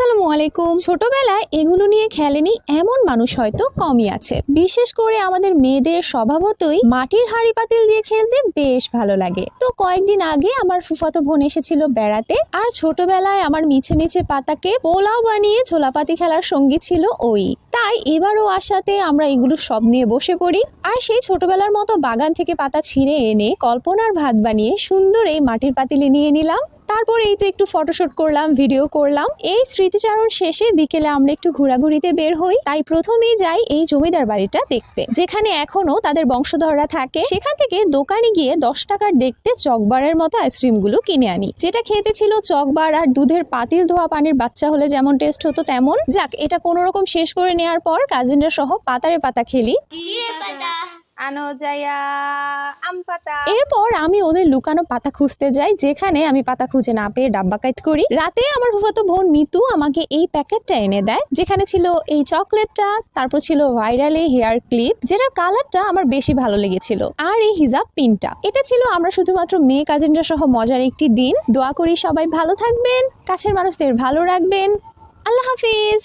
আসসালামু আলাইকুম। ছোটবেলায় এগুলো নিয়ে খেলেনি এমন মানুষ হয়তো কমই আছে। বিশেষ করে আমাদের মেয়েদের স্বভাবতই মাটির হাঁড়ি পাতিল দিয়ে খেলতে বেশ ভালো লাগে। তো কয়েকদিন আগে আমার ফুফাতো বোন এসেছিল বেড়াতে, আর ছোটবেলায় আমার মিছে মিছে পাতাকে পোলাও বানিয়ে ছোলাপাতি খেলার সঙ্গী ছিল ওই। তাই এবারও আসাতে আমরা এগুলো সব নিয়ে বসে পড়ি, আর সেই ছোটবেলার মতো বাগান থেকে পাতা ছিঁড়ে এনে কল্পনার ভাত বানিয়ে সুন্দর এই মাটির পাতিলে নিয়ে নিলাম। তারপর এই তো একটু ফটোশুট করলাম ভিডিও করলাম। এই স্মৃতিচারণ শেষে বিকেলে আমরা একটু ঘোরাঘুরিতে বের হই। তাই প্রথমেই যাই এই জমিদার বাড়িটা দেখতে। যেখানে এখনও তাদের বংশধররা থাকে। সেখান থেকে দোকানে গিয়ে দশ টাকার দেখতে চকবারের মতো আইসক্রিমগুলো কিনে আনি। যেটা খেতে ছিল চকবার আর দুধের পাতিল ধোয়া পানির বাচ্চা হলে যেমন টেস্ট হতো তেমন। যাক, এটা কোনো রকম শেষ করে নেওয়ার পর কাজিনরা সহ পাতারে পাতা খেলি। আম পাতা। এরপর আমি ওদের লুকানো পাতা খুঁজতে যাই, যেখানে আমি পাতা খুঁজে না পেয়ে ডাব্বা কাইত করি। রাতে আমার ফুফাতো বোন মিতু আমাকে এই প্যাকেটটা এনে দেয়, যেখানে ছিল এই চকলেটটা, তারপর ছিল ভাইরাল এই হেয়ার ক্লিপ, যেটার কালারটা আমার বেশি ভালো লেগেছিল, আর এই হিজাব পিনটা। এটা ছিল আমরা শুধুমাত্র মেয়ে কাজিনরা সহ মজার একটি দিন। দোয়া করি সবাই ভালো থাকবেন, কাছের মানুষদের ভালো রাখবেন। আল্লাহ হাফিজ।